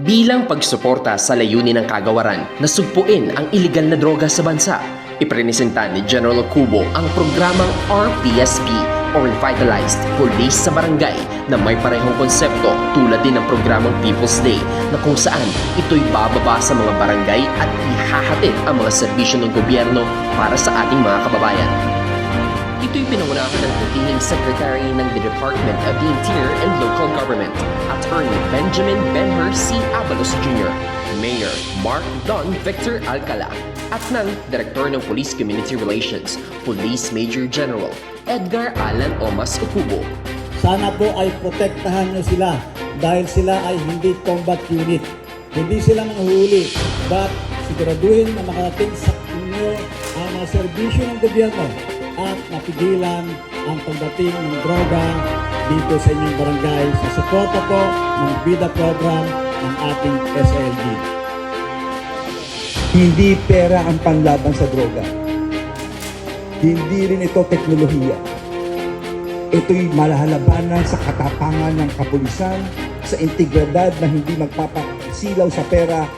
bilang pagsuporta sa layunin ng kagawaran na sugpuin ang iligal na droga sa bansa. Iprenesenta ni General Cubo ang programang RPSB o Revitalized Police sa Barangay na may parehong konsepto tulad din ng programang People's Day na kung saan ito'y bababa sa mga barangay at ihahatid ang mga serbisyo ng gobyerno para sa ating mga kababayan. Ito'y pinangunahan ng dating Secretary ng the Department of the Interior and Local Government, Attorney Benjamin Benher C. Abalos Jr., Mayor Mark Don Victor Alcala, at ng Director ng Police Community Relations, Police Major General Edgar Alan Omas Okubo. Sana po ay protektahan nyo sila dahil sila ay hindi combat unit. Hindi sila manghuli. But siguraduhin na makarating sa inyo ang mga serbisyo ng gobyerno at mapigilan ang pagdating ng droga dito sa inyong barangay sa suporta po ng BIDA program ng ating SLD. Hindi pera ang panlaban sa droga. Hindi rin ito teknolohiya. Ito'y malahalabanan sa katapangan ng kapulisan, sa integridad na hindi magpapasilaw sa pera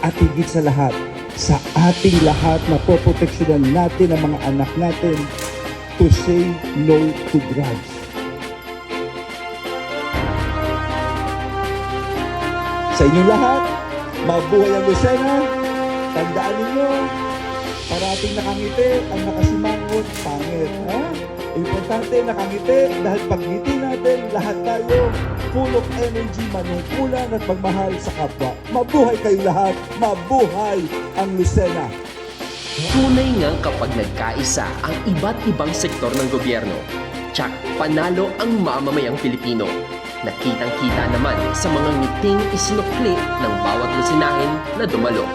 at higit sa lahat, sa ating lahat na poproteksyonan natin ang mga anak natin to say no to drugs. Sa inyong lahat, mabuhay ang Lucena, Tandaan ninyo, parating nakangiti ang nakasimangot pangit. Ha? Importante nakangiti dahil pag natin, lahat tayo full of energy, manukulan at magmahal sa kapwa. Mabuhay kayo lahat! Mabuhay ang Lucena! Tunay nga kapag nagkaisa ang iba't ibang sektor ng gobyerno, tsak panalo ang mamamayang Pilipino. Nakitang-kita naman sa mga ngiting isinukli ng bawat lusinahin na dumalo